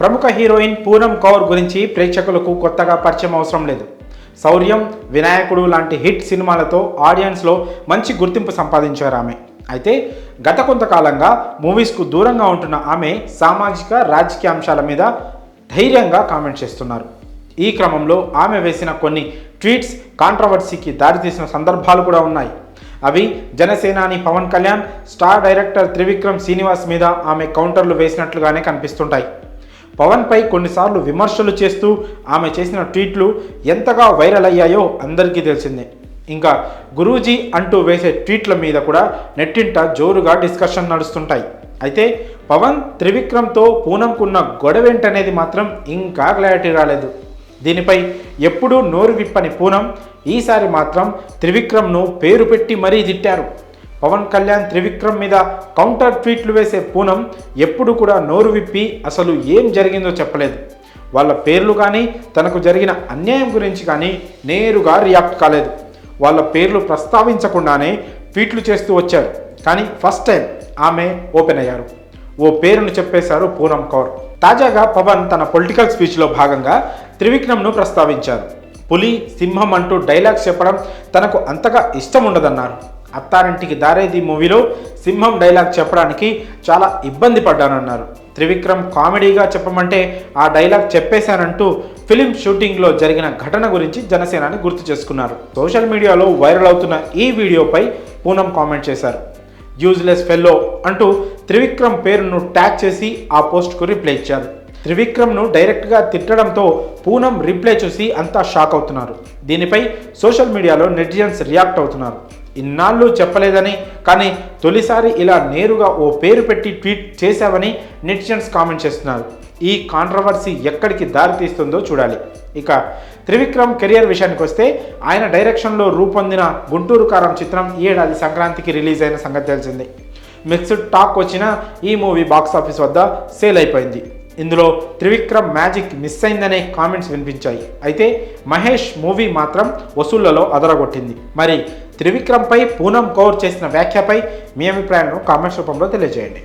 ప్రముఖ హీరోయిన్ పూనం కౌర్ గురించి ప్రేక్షకులకు కొత్తగా పరిచయం అవసరం లేదు. శౌర్యం వినాయకుడు లాంటి హిట్ సినిమాలతో ఆడియన్స్లో మంచి గుర్తింపు సంపాదించారు ఆమె. అయితే గత కొంతకాలంగా మూవీస్కు దూరంగా ఉంటున్న ఆమె సామాజిక రాజకీయ అంశాల మీద ధైర్యంగా కామెంట్ చేస్తున్నారు. ఈ క్రమంలో ఆమె వేసిన కొన్ని ట్వీట్స్ కాంట్రవర్సీకి దారితీసిన సందర్భాలు కూడా ఉన్నాయి. అవి జనసేనాని పవన్ కళ్యాణ్ స్టార్ డైరెక్టర్ త్రివిక్రమ్ శ్రీనివాస్ మీద ఆమె కౌంటర్లు వేసినట్లుగానే కనిపిస్తుంటాయి. పవన్పై కొన్నిసార్లు విమర్శలు చేస్తూ ఆమె చేసిన ట్వీట్లు ఎంతగా వైరల్ అయ్యాయో అందరికీ తెలిసిందే. ఇంకా గురూజీ అంటూ వేసే ట్వీట్ల మీద కూడా నెట్టింట జోరుగా డిస్కషన్ నడుస్తుంటాయి. అయితే పవన్ త్రివిక్రమ్తో పూనంకున్న గొడవేంటనేది మాత్రం ఇంకా క్లారిటీ రాలేదు. దీనిపై ఎప్పుడూ నోరు విప్పని పూనం ఈసారి మాత్రం త్రివిక్రమ్ను పేరు పెట్టి మరీ తిట్టారు. పవన్ కళ్యాణ్ త్రివిక్రమ్ మీద కౌంటర్ ట్వీట్లు వేసే పూనం ఎప్పుడు కూడా నోరు విప్పి అసలు ఏం జరిగిందో చెప్పలేదు. వాళ్ళ పేర్లు కానీ తనకు జరిగిన అన్యాయం గురించి కానీ నేరుగా రియాక్ట్ కాలేదు. వాళ్ళ పేర్లు ప్రస్తావించకుండానే ట్వీట్లు చేస్తూ వచ్చారు. కానీ ఫస్ట్ టైం ఆమె ఓపెన్ అయ్యారు. ఓ పేరును చెప్పేశారు పూనం కౌర్. తాజాగా పవన్ తన పొలిటికల్ స్పీచ్లో భాగంగా త్రివిక్రమ్ను ప్రస్తావించారు. పులి సింహం అంటూ డైలాగ్స్ చెప్పడం తనకు అంతగా ఇష్టం ఉండదన్నారు అత్తారింటికి దారేది మూవీలో సింహం డైలాగ్ చెప్పడానికి చాలా ఇబ్బంది పడ్డానన్నారు. త్రివిక్రమ్ కామెడీగా చెప్పమంటే ఆ డైలాగ్ చెప్పేశానంటూ ఫిలిం షూటింగ్లో జరిగిన ఘటన గురించి జనసేనాని గుర్తు చేసుకున్నారు. సోషల్ మీడియాలో వైరల్ అవుతున్న ఈ వీడియోపై పూనం కామెంట్ చేశారు. యూజ్లెస్ ఫెల్లో అంటూ త్రివిక్రమ్ పేరును ట్యాగ్ చేసి ఆ పోస్ట్కు రిప్లై ఇచ్చారు. త్రివిక్రమ్ను డైరెక్ట్గా తిట్టడంతో పూనం రిప్లై చూసి అంతా షాక్ అవుతున్నారు. దీనిపై సోషల్ మీడియాలో నెటిజన్స్ రియాక్ట్ అవుతున్నారు. ఇన్నాళ్ళు చెప్పలేదని కానీ తొలిసారి ఇలా నేరుగా ఓ పేరు పెట్టి ట్వీట్ చేశావని నెటిజన్స్ కామెంట్ చేస్తున్నారు. ఈ కాంట్రవర్సీ ఎక్కడికి దారితీస్తుందో చూడాలి. ఇక త్రివిక్రమ్ కెరియర్ విషయానికి వస్తే ఆయన డైరెక్షన్లో రూపొందిన గుంటూరు కారం చిత్రం ఈ ఏడాది సంక్రాంతికి రిలీజ్ అయిన సంగతి తెలిసిందే. మిక్స్డ్ టాక్ వచ్చిన ఈ మూవీ బాక్స్ ఆఫీస్ వద్ద సేల్ అయిపోయింది. ఇందులో త్రివిక్రమ్ మ్యాజిక్ మిస్ అయిందనే కామెంట్స్ వినిపించాయి. అయితే మహేష్ మూవీ మాత్రం వసూళ్ళలో అదరగొట్టింది. మరి త్రివిక్రమ్పై పూనం కౌర్ చేసిన వ్యాఖ్యపై మీ అభిప్రాయాలను కామెంట్స్ రూపంలో తెలియజేయండి.